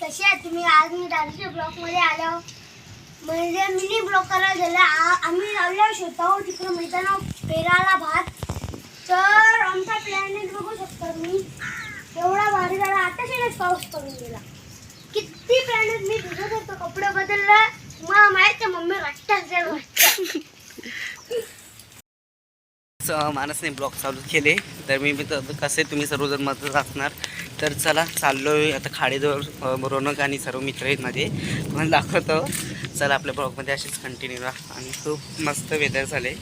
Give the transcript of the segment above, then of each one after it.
कसे आहे तुम्ही? आज मी दादाच्या ब्लॉकमध्ये आलो म्हणजे मिनी ब्लॉक करायला झालं आ- आम्ही लावल्या शेतावर तिकडे मैदाना पेराला भात. तर आमचा प्लॅनेट बघू शकतो मी एवढा भारी झाला. आताशीच पाऊस पडून गेला. किती प्लॅनेट मी भिजत होतो. कपडे बदलला. मला माहीत आहे मम्मी वाटतं मानसने ब्लॉग चालू केले. तर मी मी तर कसे तुम्ही सर्वजण मदत असणार. तर चला चाललोय. आता खाडीजवळ रोनक आणि सर्व मित्र आहेत माझे तुम्हाला दाखवतो. चला आपल्या ब्लॉगमध्ये असेच कंटिन्यू राहा. आणि खूप मस्त वेदर झाले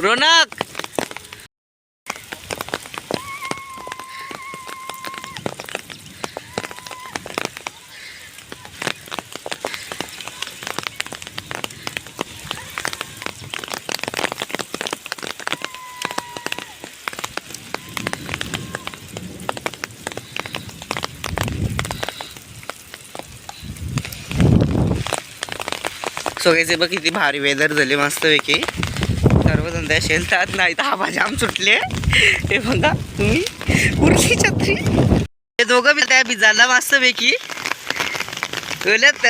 रोनक! सगळ्याचे बघ किती भारी वेदर झाले मस्तपैकी. सर्वजण शेलतात नाही दहा हवा सुटले. हे बघा तुम्ही उरली छत्री. हे दोघं बी त्या भिजायला मस्तपैकी बोलत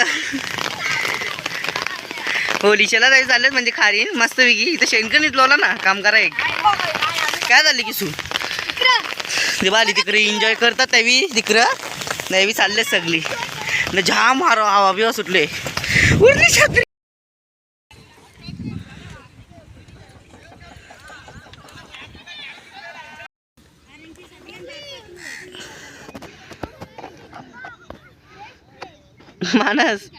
हो लिशाला जायचं चाललेत म्हणजे खारी. मस्तपैकी. इथं शेणकणीत लावला ना कामगार एक. काय झाले की सू? ते बाली तिकडे एन्जॉय करतात त्यावी तिकडं. नाही चालले सगळी. न जाम हार हवा बिवा सुटले. उरली छत्री. मानस.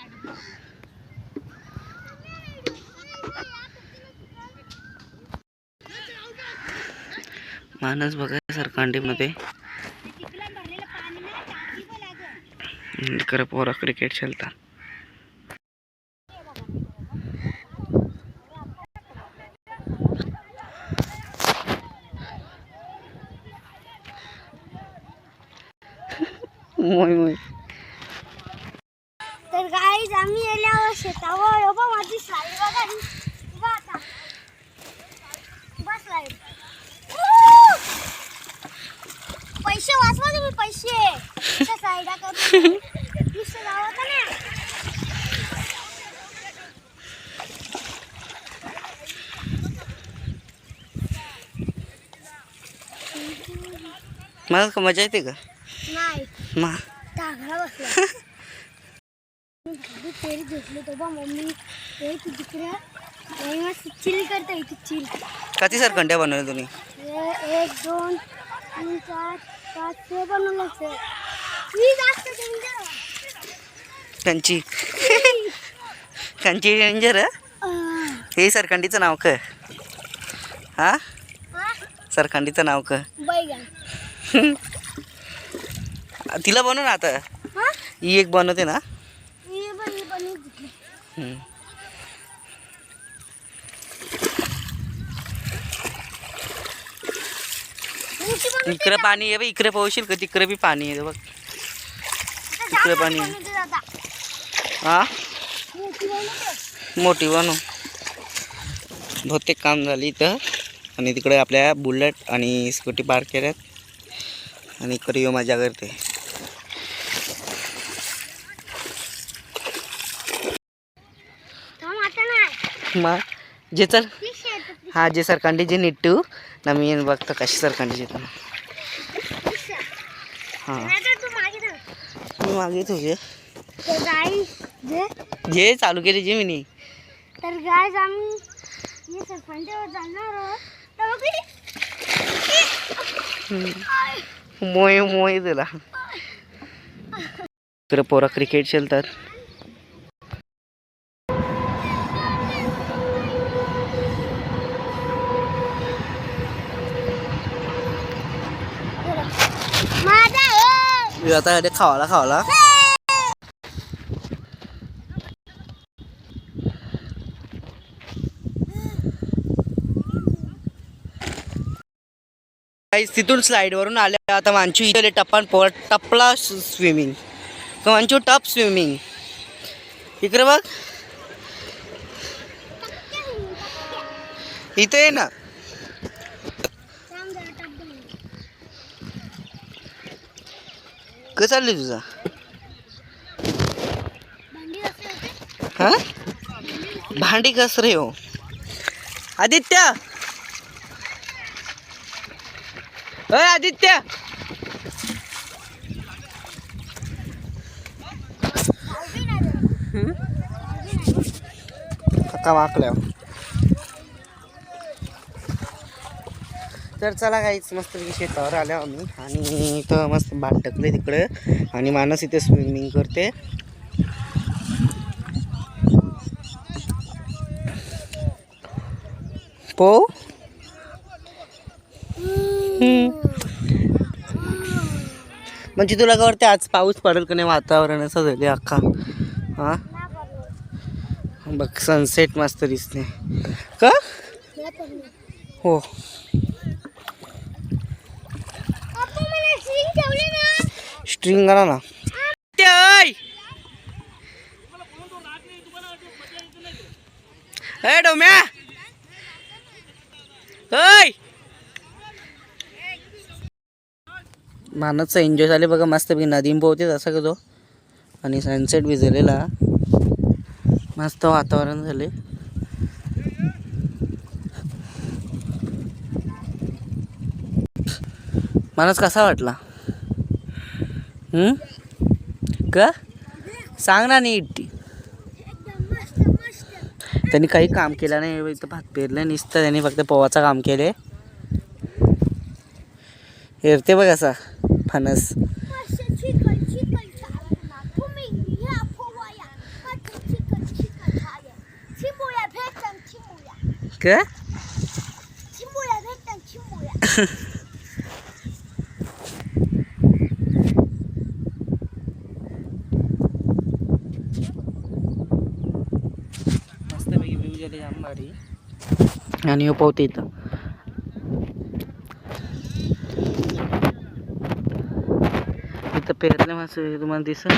मानस बघा सरकांडीमध्ये. इकडे पोरा क्रिकेट खेळता मोय मोय तर गाईज आम्ही गेल्यावर शेतावर हो बा माझी स्लाईड बघा ही. बघा आता बस स्लाईड पैसे. वाचवा तुम्ही पैसे साईडा करून नुसतं लावता ना. मला का मजा येते का? नाही. मा. टाकला बसला. मी गाडी तेल घेतली तो बा मम्मी. ते तू तिकडे आणि मग चिल करता चिल. किती सरकंड्या बनवल्या तुम्ही? एक दोन. कंची. कंची डेंजर हे? सरकंडीचं नाव क हा? सरकंडीचं नाव क तिला बनव ना आता. हा? ही एक बनवते ना ही पण ही बनवून घेतली हम्म. मोठी बनवते इकडे पाणी आहे बघ इकडे पोहशील का? तिकडे बी पाणी आहे बघ. जास्त पाणी. दादा. हा? मोठी बनव. बहुतेक काम झाली इथं. आणि तिकडे आपल्या बुलेट आणि स्कूटी पार्क केल्यात. आणि इकडे येऊ मजा करते मग जे आहे तो हा जे सरकांडी जे नीटू ना मी बघतो कशी सरकांडी येतो हां. मी मागे तुझे तर जे जे चालू केली जे मी. तर आम्ही सरपंचावर जाणार आहोत मोय मोय तुला. इकडे पोरा क्रिकेट खेळतात. आता ते खावाला खावाला तिथून स्लाईडवरून आले आता मांचू इथे टप्पान पोळ टपला स्विमिंग मांचू टप स्विमिंग इकडे बघ इथे ना कसं चालली तुझा? भांडी कसं होते. हा? भांडी कस रे हो. आदित्य! अय आदित्य. काका वाकल्या तर चला काहीच मस्त शेतावर आल्या आम्ही. आणि इथं मस्त भात टाकले तिकडे. आणि मानस इथे स्विमिंग करते. पो? म्हणजे तुला काय वाटते आज पाऊस पडेल का नाही? वातावरण असं झाले अख्खा. हा? बघ सनसेट मस्त दिसते का? हो पप्पा मला स्विंग ठेवले ना स्ट्रिंग करा ना! ए डोम्या. ओय. मानसचं एन्जॉय झाले बघा मस्त पैकी नदीम पोहते तसं का तो. आणि सनसेट भिजलेला मस्त वातावरण झाले. मानस कसा वाटला? का? सांग ना नीट. त्यांनी काही काम केलं नाही इथं भात पेरलं नुसतं त्यांनी फक्त पोवाचं काम केले. हेरते बघ असा फणस. मस्त जाम भारी आणि पोहते इथं. इथं पेरले मस्त तुम्हाला दिसत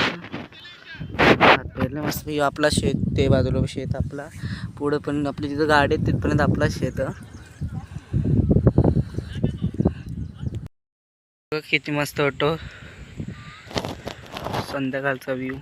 पेरले मस्त पैकी आपला शेत ते बाजूला शेत आपला. पुढं पण आपली तिथं गाडी आहेत तिथपर्यंत आपला शेत. किती मस्त वाटतो संध्याकाळचा व्ह्यू